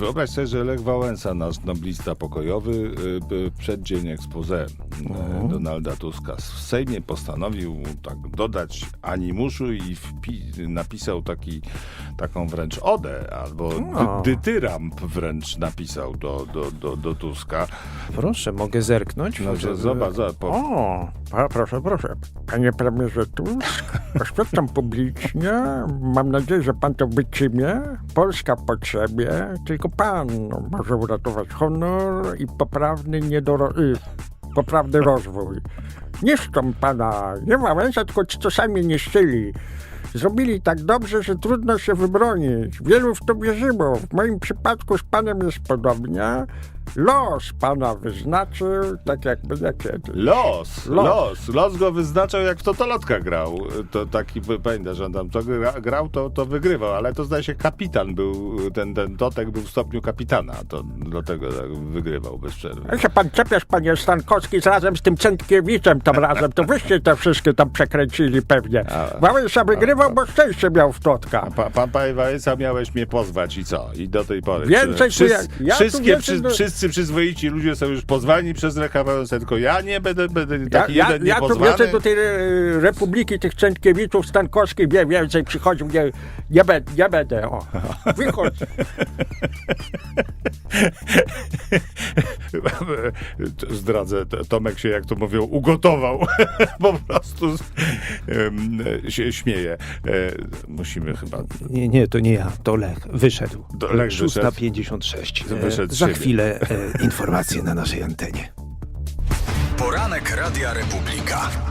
Wyobraź sobie, że Lech Wałęsa, nasz noblista pokojowy, y, przed dzień expose y, Donalda Tuska w Sejmie postanowił tak dodać animuszu i napisał taki, taką wręcz odę, albo O. dy, dytyramp wręcz napisał do, do, do, do Tuska. Proszę, mogę zerknąć? No, że zobacz, zobacz, po, O, proszę, proszę. Panie premierze Tusk, oświadczam publicznie, mam nadzieję, że pan to wytrzymie. Polska potrzebie, tylko pan może uratować honor i poprawny niedoro... Y, poprawny rozwój. Niszczą pana, nie Wałęsa, tylko ci, co sami niszczyli. Zrobili tak dobrze, że trudno się wybronić. Wielu w to wierzyło. W moim przypadku z panem jest podobnie. Los pana wyznaczył, tak jakby nie kiedyś. Los, Los. los, los go wyznaczał jak w Totolotka grał. To taki, pamiętasz, że on tam to gra, grał, to, to wygrywał, ale to zdaje się kapitan był, ten, ten Totek był w stopniu kapitana, to dlatego tak wygrywał bez przerwy. Jak się pan czepiasz, panie Stankowski, z razem z tym Centkiewiczem tam razem, to wyście te wszystkie tam przekręcili pewnie. Wałęsa wygrywał, bo szczęście miał w Totka. A pa, pan Panie Wałęsa miałeś mnie pozwać i co? I do tej pory. Więcej tu Wszyscy- ja tu wszystkie, przy, do- Wszyscy przyzwoici ludzie są już pozwani przez Wałęsę, tylko ja nie będę, będę Ja, taki ja, jeden ja tu niepozwany. więcej do tej e, republiki tych Centkiewiczów, Stankowskich wie, więcej przychodził, nie, nie, be, nie będę. O. Wychodź. Zdradzę, Tomek się, jak to mówią, ugotował. po prostu się śmieje. E, musimy chyba... Nie, nie, to nie ja, to Lech. Wyszedł. To Lech wyszedł. 6.56. E, Wyszedł z Za chwilę e, informacje na naszej antenie. Poranek Radia Republika.